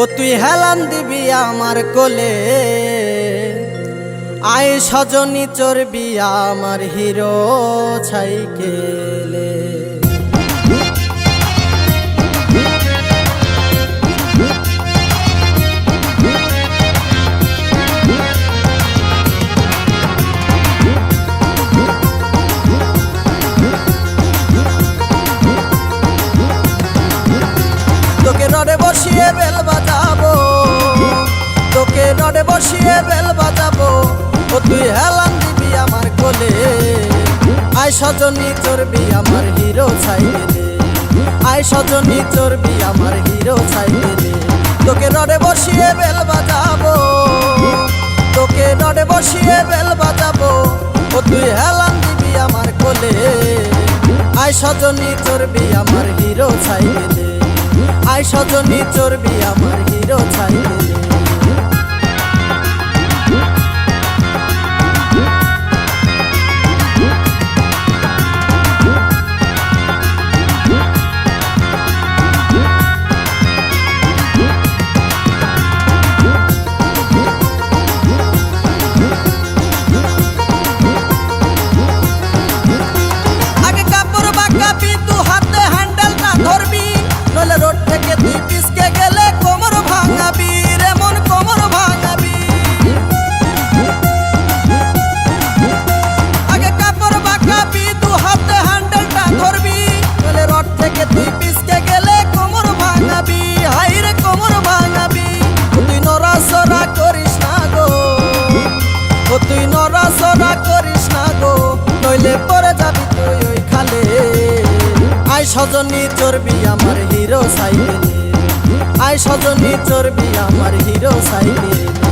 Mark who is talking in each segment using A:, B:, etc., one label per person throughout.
A: ও তুই হেলান দিবি আমার কোলে। আয় সজনী চর্বি আমার হিরো ছাইকেলে। আয় সজনী চর্বি আমার হিরো ছাইলে আয় সজনী চর্বি আমার হিরো ছাইলে তোকে রডে বসিয়ে বেল বাজাবো। তোকে রডে বসিয়ে বেল বাজাবো। ও তুই হেলান দিবি আমার কোলে। আয় সজনী চর্বি আমার হিরো ছাইলে আয় সজনী চর্বি আমার হিরো ছাইলে রোড থেকে তুই পিসকে সজনী চর্বি আমার হিরো সাইকেলে আয় সজনী চর্বি আমার হিরো সাইকেলে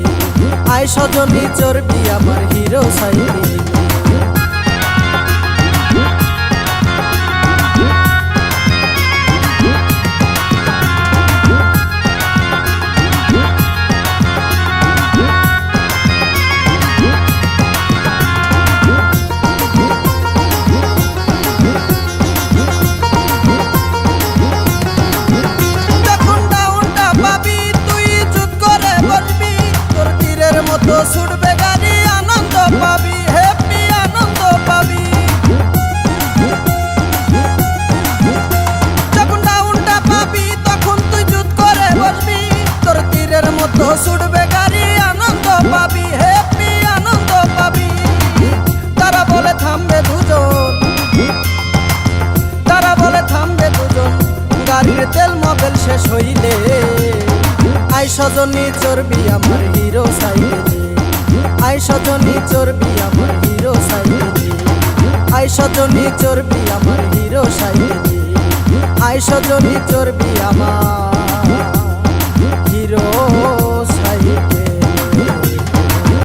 A: আই সজনী চর্বি আমার হিরো সাইকেলে হইলে। আই সজনী চর্বি আমার হিরো সাইলে আই সজনী চর্বি আমার হিরো সাইলে আই সজনী চর্বি আমার হিরো সাইলে আই সজনী চর্বি আমার